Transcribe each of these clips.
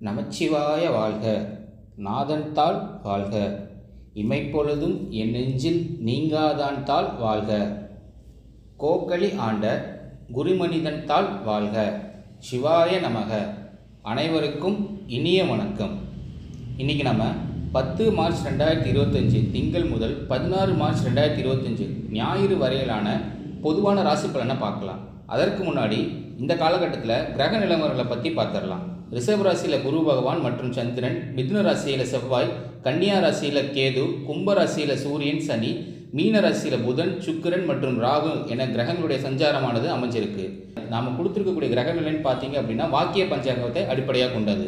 நமச்சிவாய வாழ்க. நாதன் தாள் வாழ்க. இமைப்பொழுதும் என் நெஞ்சில் நீங்காதான் தாள் வாழ்க. கோக்களி ஆண்ட குருமனிதன் தாள் வாழ்க. சிவாய நமக. அனைவருக்கும் இனிய வணக்கம். இன்றைக்கி நம்ம பத்து மார்ச் ரெண்டாயிரத்தி இருபத்தஞ்சு திங்கள் முதல் பதினாறு மார்ச் ரெண்டாயிரத்தி இருபத்தஞ்சு ஞாயிறு வரையிலான பொதுவான ராசி பலனை பார்க்கலாம். அதற்கு முன்னாடி இந்த காலகட்டத்தில் கிரக நிலவரங்களை பற்றி பார்த்துடலாம். ரிஷப ராசியில் குரு பகவான் மற்றும் சந்திரன் மிதுன ராசியில் செவ்வாய் கன்னியா ராசியில் கேது கும்ப ராசியில் சூரியன் சனி மீன ராசியில் புதன் சுக்கிரன் மற்றும் ராகு என கிரகங்களுடைய சஞ்சாரமானது அமைஞ்சிருக்கு. நாம் கொடுத்துருக்கக்கூடிய கிரக பார்த்தீங்க அப்படின்னா வாக்கிய பஞ்சாங்கத்தை அடிப்படையாக கொண்டது.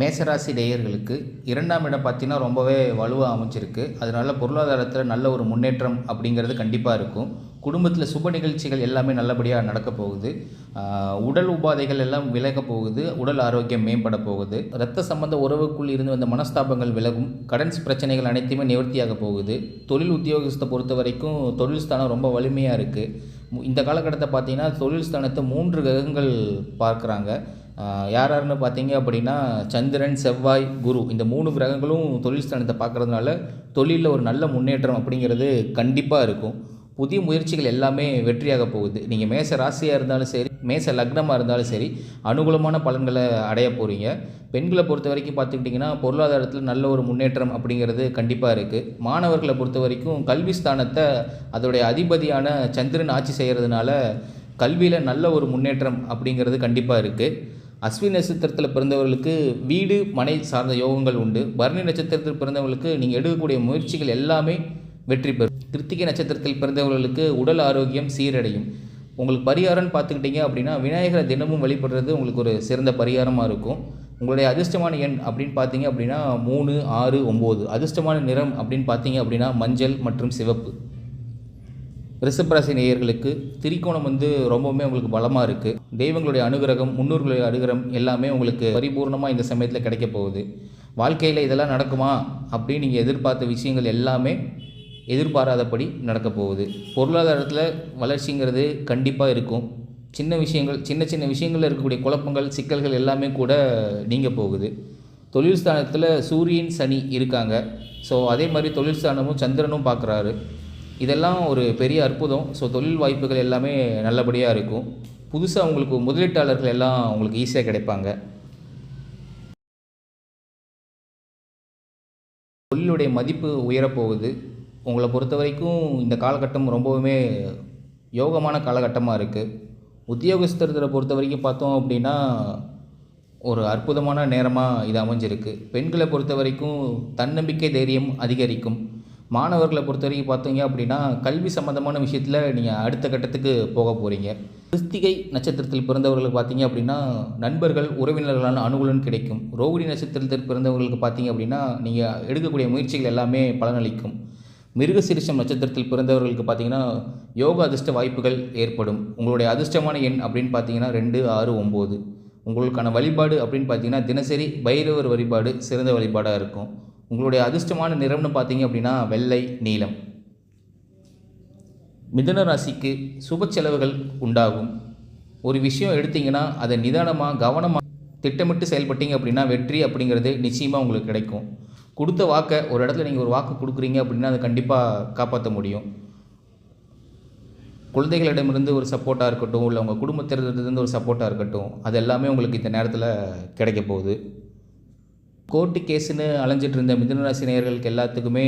மேசராசி நேயர்களுக்கு இரண்டாம் இடம் பார்த்தீங்கன்னா ரொம்பவே வலுவாக அமைஞ்சிருக்கு. அதனால் பொருளாதாரத்தில் நல்ல ஒரு முன்னேற்றம் அப்படிங்கிறது கண்டிப்பாக இருக்கும். குடும்பத்தில் சுப நிகழ்ச்சிகள் எல்லாமே நல்லபடியாக நடக்க போகுது. உடல் உபாதைகள் எல்லாம் விலக போகுது. உடல் ஆரோக்கியம் மேம்பட போகுது. இரத்த சம்பந்த உறவுக்குள் இருந்து வந்த மனஸ்தாபங்கள் விலகும். கடன் பிரச்சனைகள் அனைத்தையுமே நிவர்த்தியாக போகுது. தொழில் உத்தியோகத்தை பொறுத்த வரைக்கும் தொழில் ஸ்தானம் ரொம்ப வலிமையாக இருக்குது இந்த காலகட்டத்தை பார்த்தீங்கன்னா தொழில் ஸ்தானத்தை மூன்று கிரகங்கள் பார்க்குறாங்க. யார் யாருன்னு பார்த்தீங்க அப்படின்னா சந்திரன் செவ்வாய் குரு. இந்த மூணு கிரகங்களும் தொழில் ஸ்தானத்தை பார்க்குறதுனால தொழிலில் ஒரு நல்ல முன்னேற்றம் அப்படிங்கிறது கண்டிப்பாக இருக்கும். புதிய முயற்சிகள் எல்லாமே வெற்றியாக போகுது. நீங்கள் மேச ராசியாக இருந்தாலும் சரி மேச லக்னமாக இருந்தாலும் சரி அனுகூலமான பலன்களை அடைய போகிறீங்க பெண்களை பொறுத்த வரைக்கும் பார்த்துக்கிட்டிங்கன்னா பொருளாதாரத்தில் நல்ல ஒரு முன்னேற்றம் அப்படிங்கிறது கண்டிப்பாக இருக்குது மாணவர்களை பொறுத்த வரைக்கும் கல்வி ஸ்தானத்தை அதோடைய அதிபதியான சந்திரன் ஆட்சி செய்கிறதுனால கல்வியில் நல்ல ஒரு முன்னேற்றம் அப்படிங்கிறது கண்டிப்பாக இருக்குது அஸ்வினி நட்சத்திரத்தில் பிறந்தவர்களுக்கு வீடு மனை சார்ந்த யோகங்கள் உண்டு. பரணி நட்சத்திரத்தில் பிறந்தவர்களுக்கு நீங்கள் எடுக்கக்கூடிய முயற்சிகள் எல்லாமே வெற்றி பெறும். கிருத்திகை நட்சத்திரத்தில் பிறந்தவர்களுக்கு உடல் ஆரோக்கியம் சீரடையும். உங்களுக்கு பரிகாரம்னு பார்த்துக்கிட்டிங்க அப்படின்னா விநாயகரை தினமும் வழிபடுறது உங்களுக்கு ஒரு சிறந்த பரிகாரமாக இருக்கும். உங்களுடைய அதிர்ஷ்டமான எண் அப்படின்னு பார்த்தீங்க அப்படின்னா மூணு ஆறு ஒம்பது. அதிர்ஷ்டமான நிறம் அப்படின்னு பார்த்தீங்க அப்படின்னா மஞ்சள் மற்றும் சிவப்பு. ரிஷபராசி நேயர்களுக்கு திரிகோணம் வந்து ரொம்பவுமே உங்களுக்கு பலமாக இருக்குது தெய்வங்களுடைய அனுகிரகம் முன்னோர்களுடைய அனுகிரகம் எல்லாமே உங்களுக்கு பரிபூர்ணமாக இந்த சமயத்தில் கிடைக்க போகுது. வாழ்க்கையில் இதெல்லாம் நடக்குமா அப்படின்னு நீங்கள் எதிர்பார்த்த விஷயங்கள் எல்லாமே எதிர்பாராதபடி நடக்க போகுது. பொருளாதாரத்தில் வளர்ச்சிங்கிறது கண்டிப்பாக இருக்கும். சின்ன விஷயங்கள் சின்ன சின்ன விஷயங்களில் இருக்கக்கூடிய குழப்பங்கள் சிக்கல்கள் எல்லாமே கூட நீங்க போகுது. தொழில் ஸ்தானத்தில் சூரியன் சனி இருக்காங்க. ஸோ அதே மாதிரி தொழில் ஸ்தானமும் சந்திரனும் பார்க்குறாரு இதெல்லாம் ஒரு பெரிய அற்புதம். ஸோ தொழில் வாய்ப்புகள் எல்லாமே நல்லபடியாக இருக்கும். புதுசாக உங்களுக்கு முதலீட்டாளர்கள் எல்லாம் உங்களுக்கு ஈஸியாக கிடைப்பாங்க. தொழிலுடைய மதிப்பு உயரப்போகுது. உங்களை பொறுத்த வரைக்கும் இந்த காலகட்டம் ரொம்பவுமே யோகமான காலகட்டமாக இருக்குது உத்தியோகஸ்தர்களை பொறுத்த வரைக்கும் பார்த்தோம் அப்படின்னா ஒரு அற்புதமான நேரமாக இது அமைஞ்சிருக்கு. பெண்களை பொறுத்த வரைக்கும் தன்னம்பிக்கை தைரியம் அதிகரிக்கும். மாணவர்களை பொறுத்த வரைக்கும் பார்த்தீங்க அப்படின்னா கல்வி சம்மந்தமான விஷயத்தில் நீங்கள் அடுத்த கட்டத்துக்கு போக போகிறீங்க கிறிஸ்திகை நட்சத்திரத்தில் பிறந்தவர்களுக்கு பார்த்தீங்க அப்படின்னா நண்பர்கள் உறவினர்களான அனுகூலம் கிடைக்கும். ரோகிணி நட்சத்திரத்தில் பிறந்தவர்களுக்கு பார்த்தீங்க அப்படின்னா நீங்கள் எடுக்கக்கூடிய முயற்சிகள் எல்லாமே பலனளிக்கும். மிருகசீரிஷம் நட்சத்திரத்தில் பிறந்தவர்களுக்கு பார்த்தீங்கன்னா யோகா அதிர்ஷ்ட வாய்ப்புகள் ஏற்படும். உங்களுடைய அதிர்ஷ்டமான எண் அப்படின்னு பார்த்தீங்கன்னா ரெண்டு ஆறு ஒம்பது. உங்களுக்கான வழிபாடு அப்படின்னு பார்த்தீங்கன்னா தினசரி பைரவர் வழிபாடு சிறந்த வழிபாடாக இருக்கும். உங்களுடைய அதிர்ஷ்டமான நிறம்னு பார்த்தீங்க அப்படின்னா வெள்ளை நீலம். மிதன ராசிக்கு சுப செலவுகள் உண்டாகும். ஒரு விஷயம் எடுத்தீங்கன்னா அதை நிதானமாக கவனமாக திட்டமிட்டு செயல்பட்டீங்க அப்படின்னா வெற்றி அப்படிங்கிறது நிச்சயமாக உங்களுக்கு கிடைக்கும். கொடுத்த வாக்கை ஒரு இடத்துல நீங்கள் ஒரு வாக்கு கொடுக்குறீங்க அப்படின்னா அதை கண்டிப்பாக காப்பாற்ற முடியும். குழந்தைகளிடமிருந்து ஒரு சப்போர்ட்டாக இருக்கட்டும் இல்லை உங்கள் குடும்பத்திலிருந்து ஒரு சப்போர்ட்டாக இருக்கட்டும் அது எல்லாமே உங்களுக்கு இந்த நேரத்தில் கிடைக்க போகுது. கோர்ட்டு கேஸுன்னு அலைஞ்சிட்டு இருந்த மிதனராசி நேயர்களுக்கு எல்லாத்துக்குமே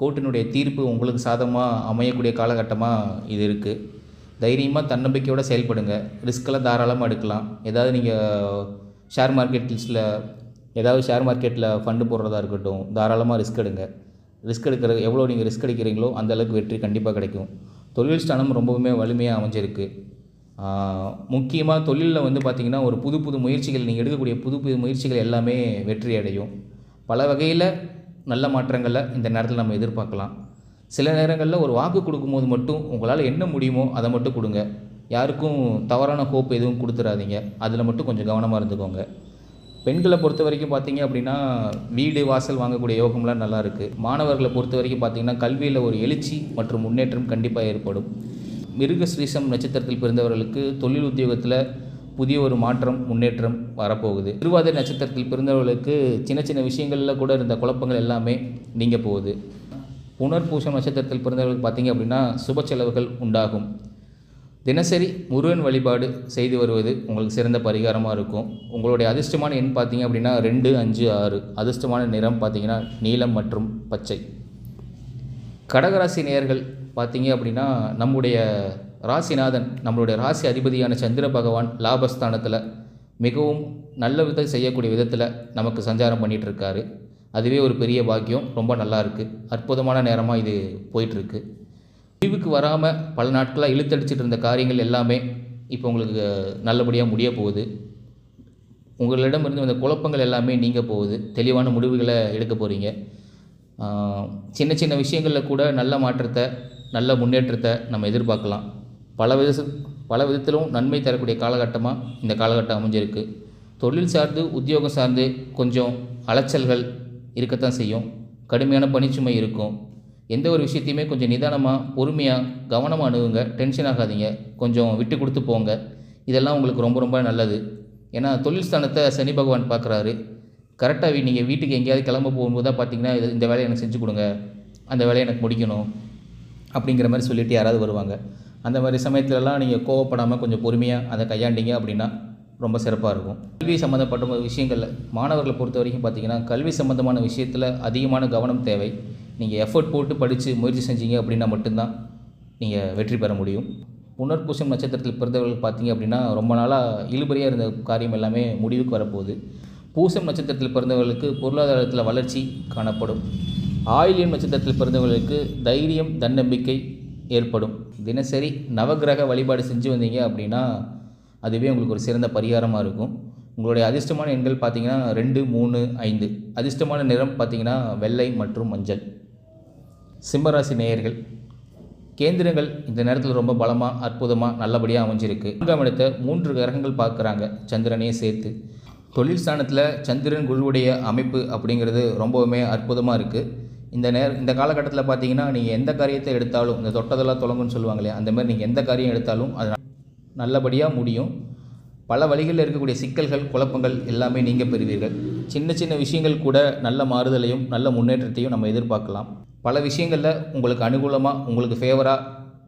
கோர்ட்டினுடைய தீர்ப்பு உங்களுக்கு சாதகமாக அமையக்கூடிய காலகட்டமாக இது இருக்குது தைரியமாக தன்னம்பிக்கையோடு செயல்படுங்க. ரிஸ்க்கெல்லாம் தாராளமாக எடுக்கலாம். ஏதாவது நீங்கள் ஷேர் மார்க்கெட்ஸில் ஏதாவது ஷேர் மார்க்கெட்டில் ஃபண்டு போடுறதா இருக்கட்டும் தாராளமாக ரிஸ்க் எடுங்க. ரிஸ்க் எடுக்கிற எவ்வளோ நீங்கள் ரிஸ்க் எடுக்கிறீங்களோ அந்த அளவுக்கு வெற்றி கண்டிப்பாக கிடைக்கும். தொழில் ஸ்தானம் ரொம்பவுமே வலிமையாக அமைஞ்சிருக்கு. முக்கியமாக தொழிலில் வந்து பார்த்திங்கன்னா ஒரு புது புது முயற்சிகள் நீங்கள் எடுக்கக்கூடிய புது புது முயற்சிகள் எல்லாமே வெற்றி அடையும். பல வகையில் நல்ல மாற்றங்களை இந்த நேரத்தில் நம்ம எதிர்பார்க்கலாம். சில நேரங்களில் ஒரு வாக்கு கொடுக்கும்போது மட்டும் உங்களால் என்ன முடியுமோ அதை மட்டும் கொடுங்க. யாருக்கும் தவறான ஹோப் எதுவும் கொடுத்துடாதீங்க அதில் மட்டும் கொஞ்சம் கவனமாக இருந்துக்கோங்க. பெண்களை பொறுத்த வரைக்கும் பார்த்தீங்க அப்படின்னா வீடு வாசல் வாங்கக்கூடிய யோகம்லாம் நல்லா இருக்குது மாணவர்களை பொறுத்த வரைக்கும் பார்த்தீங்கன்னா கல்வியில் ஒரு எழுச்சி மற்றும் முன்னேற்றம் கண்டிப்பாக ஏற்படும். மிருக ஸ்ரீசம் நட்சத்திரத்தில் பிறந்தவர்களுக்கு தொழில் உத்தியோகத்தில் புதிய ஒரு மாற்றம் முன்னேற்றம் வரப்போகுது. திருவாதிரை நட்சத்திரத்தில் பிறந்தவர்களுக்கு சின்ன சின்ன விஷயங்களில் கூட இருந்த குழப்பங்கள் எல்லாமே நீங்க போகுது. புனர்பூசம் நட்சத்திரத்தில் பிறந்தவர்களுக்கு பார்த்தீங்க அப்படின்னா சுப செலவுகள் உண்டாகும். தினசரி முருகன் வழிபாடு செய்து வருவது உங்களுக்கு சிறந்த பரிகாரமாக இருக்கும். உங்களுடைய அதிர்ஷ்டமான எண் பார்த்தீங்க அப்படின்னா ரெண்டு அஞ்சு ஆறு. அதிர்ஷ்டமான நிறம் பார்த்தீங்கன்னா நீலம் மற்றும் பச்சை. கடகராசி நேயர்கள் பார்த்தீங்க அப்படின்னா நம்முடைய ராசிநாதன் நம்மளுடைய ராசி அதிபதியான சந்திர பகவான் லாபஸ்தானத்தில் மிகவும் நல்ல விதம் செய்யக்கூடிய விதத்தில் நமக்கு சஞ்சாரம் பண்ணிகிட்டு இருக்காரு அதுவே ஒரு பெரிய பாக்கியம். ரொம்ப நல்லா இருக்குது அற்புதமான நேரமாக இது போயிட்டுருக்கு. முடிவுக்கு வராமல் பல நாட்களாக இழுத்தடிச்சிட்டு இருந்த காரியங்கள் எல்லாமே இப்போ உங்களுக்கு நல்லபடியாக முடிய போகுது. உங்களிடமிருந்து அந்த குழப்பங்கள் எல்லாமே நீங்கள் போகுது. தெளிவான முடிவுகளை எடுக்க போகிறீங்க சின்ன சின்ன விஷயங்களில் கூட நல்ல மாற்றத்தை நல்ல முன்னேற்றத்தை நம்ம எதிர்பார்க்கலாம். பல வித பல விதத்திலும் நன்மை தரக்கூடிய காலகட்டமாக இந்த காலகட்டம் அமைஞ்சிருக்கு. தொழில் சார்ந்து உத்தியோகம் சார்ந்து கொஞ்சம் அலைச்சல்கள் இருக்கத்தான் செய்யும். கடுமையான பணிச்சுமை இருக்கும். எந்த ஒரு விஷயத்தையுமே கொஞ்சம் நிதானமாக பொறுமையாக கவனமாக அணுகுங்க. டென்ஷன் ஆகாதீங்க. கொஞ்சம் விட்டு கொடுத்து போங்க. இதெல்லாம் உங்களுக்கு ரொம்ப ரொம்ப நல்லது. ஏன்னா தொழில் ஸ்தானத்தை சனி பகவான் பார்க்குறாரு. கரெக்டாக நீங்கள் வீட்டுக்கு எங்கேயாவது கிளம்ப போகும்போது தான் பார்த்தீங்கன்னா இது இந்த வேலையை எனக்கு செஞ்சு கொடுங்க. அந்த வேலையை எனக்கு முடிக்கணும். அப்படிங்கிற மாதிரி சொல்லிட்டு யாராவது வருவாங்க. அந்த மாதிரி சமயத்துலலாம் நீங்கள் கோவப்படாமல் கொஞ்சம் பொறுமையாக அதை கையாண்டீங்க அப்படின்னா ரொம்ப சிறப்பாக இருக்கும். கல்வி சம்மந்தப்பட்ட விஷயங்களில் மாணவர்களை பொறுத்த வரைக்கும் பார்த்தீங்கன்னா கல்வி சம்மந்தமான விஷயத்தில் அதிகமான கவனம் தேவை. நீங்கள் எஃபர்ட் போட்டு படித்து முயற்சி செஞ்சீங்க அப்படின்னா மட்டும்தான் நீங்கள் வெற்றி பெற முடியும். புனர்பூசம் நட்சத்திரத்தில் பிறந்தவர்கள் பார்த்தீங்க அப்படின்னா ரொம்ப நாளாக இழுபறியாக இருந்த காரியம் எல்லாமே முடிவுக்கு வரப்போகுது. பூசம் நட்சத்திரத்தில் பிறந்தவர்களுக்கு பொருளாதாரத்தில் வளர்ச்சி காணப்படும். ஆயிலியம் நட்சத்திரத்தில் பிறந்தவர்களுக்கு தைரியம் தன்னம்பிக்கை ஏற்படும். தினசரி நவக்கிரக வழிபாடு செஞ்சு வந்தீங்க அப்படின்னா அதுவே உங்களுக்கு ஒரு சிறந்த பரிகாரமாக இருக்கும். உங்களுடைய அதிர்ஷ்டமான எண்கள் பார்த்தீங்கன்னா ரெண்டு மூணு ஐந்து. அதிர்ஷ்டமான நிறம் பார்த்தீங்கன்னா வெள்ளை மற்றும் மஞ்சள். சிம்மராசி நேயர்கள் கேந்திரங்கள் இந்த நேரத்தில் ரொம்ப பலமாக அற்புதமாக நல்லபடியாக அமைஞ்சிருக்கு. நான்காம் இடத்தை மூன்று கிரகங்கள் பார்க்குறாங்க சந்திரனையும் சேர்த்து. தொழில் ஸ்தானத்தில் சந்திரன் குருவுடைய அமைப்பு அப்படிங்கிறது ரொம்பவுமே அற்புதமாக இருக்குது இந்த நேர இந்த காலகட்டத்தில் பார்த்தீங்கன்னா நீங்கள் எந்த காரியத்தை எடுத்தாலும் இந்த தொட்டதெல்லாம் தொடங்குன்னு சொல்லுவாங்க இல்லையா? அந்த மாதிரி நீங்கள் எந்த காரியம் எடுத்தாலும் அது நல்லபடியாக முடியும். பல வழிகளில் இருக்கக்கூடிய சிக்கல்கள் குழப்பங்கள் எல்லாமே நீங்கள் பெறுவீர்கள். சின்ன சின்ன விஷயங்கள் கூட நல்ல மாறுதலையும் நல்ல முன்னேற்றத்தையும் நம்ம எதிர்பார்க்கலாம். பல விஷயங்களில் உங்களுக்கு அனுகூலமாக உங்களுக்கு ஃபேவராக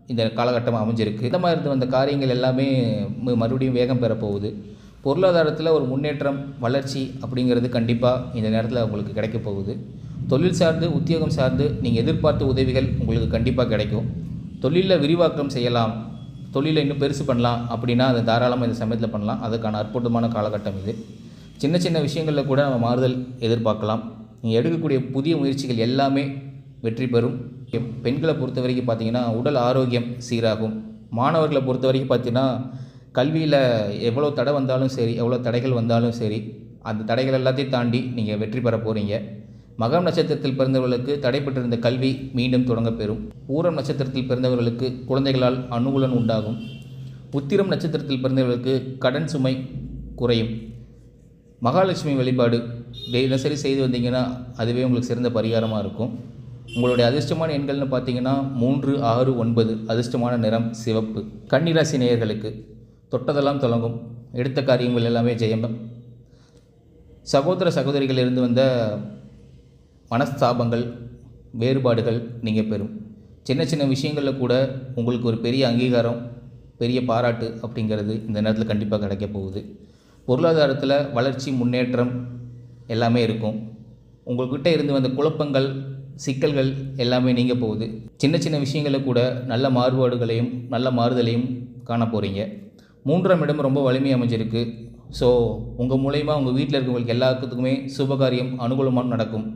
இந்த காலகட்டம் அமைஞ்சிருக்கு. இந்த மாதிரி இருந்து வந்த காரியங்கள் எல்லாமே ம- மறுபடியும் வேகம் பெறப்போகுது பொருளாதாரத்தில் ஒரு முன்னேற்றம் வளர்ச்சி அப்படிங்கிறது கண்டிப்பாக இந்த நேரத்தில் உங்களுக்கு கிடைக்க போகுது. தொழில் சார்ந்து உத்தியோகம் சார்ந்து நீங்கள் எதிர்பார்த்த உதவிகள் உங்களுக்கு கண்டிப்பாக கிடைக்கும். தொழிலில் விரிவாக்கம் செய்யலாம். தொழிலை இன்னும் பெருசு பண்ணலாம் அப்படின்னா அதை தாராளமாக இந்த சமயத்தில் பண்ணலாம். அதுக்கான அற்புதமான காலகட்டம் இது. சின்ன சின்ன விஷயங்களில் கூட நம்ம மாறுதல் எதிர்பார்க்கலாம். நீங்கள் எடுக்கக்கூடிய புதிய முயற்சிகள் எல்லாமே வெற்றி பெறும். பெண்களை பொறுத்த வரைக்கும் பார்த்தீங்கன்னா உடல் ஆரோக்கியம் சீராகும். மாணவர்களை பொறுத்த வரைக்கும் பார்த்தீங்கன்னா கல்வியில் எவ்வளோ தடை வந்தாலும் சரி எவ்வளோ தடைகள் வந்தாலும் சரி அந்த தடைகள் எல்லாத்தையும் தாண்டி நீங்கள் வெற்றி பெற போகிறீங்க மகம் நட்சத்திரத்தில் பிறந்தவர்களுக்கு தடைப்பட்டிருந்த கல்வி மீண்டும் தொடங்கப்பெறும். பூரம் நட்சத்திரத்தில் பிறந்தவர்களுக்கு குழந்தைகளால் அனுகூலம் உண்டாகும். உத்திரம் நட்சத்திரத்தில் பிறந்தவர்களுக்கு கடன் சுமை குறையும். மகாலட்சுமி வழிபாடு தினசரி செய்து வந்தீங்கன்னா அதுவே உங்களுக்கு சிறந்த பரிகாரமாக இருக்கும். உங்களுடைய அதிர்ஷ்டமான எண்கள்னு பார்த்தீங்கன்னா மூன்று ஆறு ஒன்பது அதிர்ஷ்டமான நிறம் சிவப்பு. கன்னிராசி நேயர்களுக்கு தொட்டதெல்லாம் தொடங்கும். எடுத்த காரியங்கள் எல்லாமே ஜெயம்பம் சகோதர சகோதரிகள் இருந்து வந்த மனஸ்தாபங்கள் வேறுபாடுகள் நீங்கள் பெறும். சின்ன சின்ன விஷயங்களில் கூட உங்களுக்கு ஒரு பெரிய அங்கீகாரம் பெரிய பாராட்டு அப்படிங்கிறது இந்த நேரத்தில் கண்டிப்பாக கிடைக்க போகுது. பொருளாதாரத்தில் வளர்ச்சி முன்னேற்றம் எல்லாமே இருக்கும். உங்கள்கிட்ட இருந்து வந்த குழப்பங்கள் சிக்கல்கள் எல்லாமே நீங்கள் போகுது. சின்ன சின்ன விஷயங்களில் கூட நல்ல மாறுபாடுகளையும் நல்ல மாறுதலையும் காண போகிறீங்க மூன்றாம் இடம் ரொம்ப வலிமை அமைஞ்சிருக்கு. ஸோ உங்கள் மூலயமா உங்கள் வீட்டில் இருக்கவங்களுக்கு எல்லாத்துக்குமே சுபகாரியம் அனுகூலமாக நடக்கும்.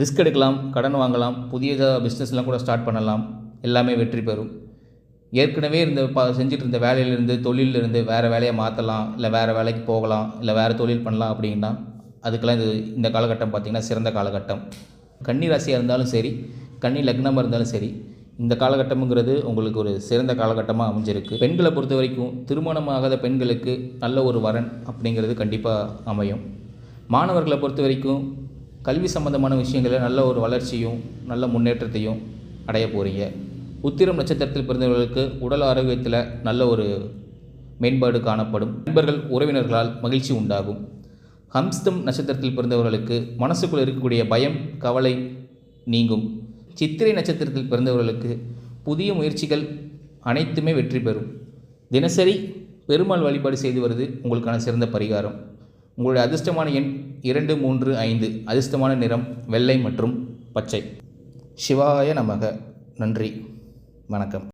ரிஸ்க் எடுக்கலாம் கடன் வாங்கலாம் புதியதாக பிஸ்னஸ்லாம் கூட ஸ்டார்ட் பண்ணலாம். எல்லாமே வெற்றி பெறும். ஏற்கனவே இருந்த ப செஞ்சுட்டு இருந்த வேலையிலேருந்து தொழிலிருந்து வேறு வேலையை மாற்றலாம் இல்லை வேறு வேலைக்கு போகலாம் இல்லை வேறு தொழில் பண்ணலாம் அப்படின்னா அதுக்கெல்லாம் இது இந்த காலகட்டம் பார்த்திங்கன்னா சிறந்த காலகட்டம். கன்னி ராசியாக இருந்தாலும் சரி கன்னி லக்னமாக இருந்தாலும் சரி இந்த காலகட்டம்ங்கிறது உங்களுக்கு ஒரு சிறந்த காலகட்டமாக அமைஞ்சிருக்கு. பெண்களை பொறுத்த வரைக்கும் திருமணமாகாத பெண்களுக்கு நல்ல ஒரு வரன் அப்படிங்கிறது கண்டிப்பாக அமையும். மாணவர்களை பொறுத்த வரைக்கும் கல்வி சம்பந்தமான விஷயங்களில் நல்ல ஒரு வளர்ச்சியும் நல்ல முன்னேற்றத்தையும் அடைய போகிறீங்க உத்திரம் நட்சத்திரத்தில் பிறந்தவர்களுக்கு உடல் ஆரோக்கியத்தில் நல்ல ஒரு மேம்பாடு காணப்படும். நண்பர்கள் உறவினர்களால் மகிழ்ச்சி உண்டாகும். ஹம்ஸ்தம் நட்சத்திரத்தில் பிறந்தவர்களுக்கு மனசுக்குள் இருக்கக்கூடிய பயம் கவலை நீங்கும். சித்திரை நட்சத்திரத்தில் பிறந்தவர்களுக்கு புதிய முயற்சிகள் அனைத்துமே வெற்றி பெறும். தினசரி பெருமாள் வழிபாடு செய்து வருவது உங்களுக்கான சிறந்த பரிகாரம். உங்களுடைய அதிர்ஷ்டமான எண் இரண்டு மூன்று ஐந்து. அதிர்ஷ்டமான நிறம் வெள்ளை மற்றும் பச்சை. சிவாய நமக. நன்றி. வணக்கம்.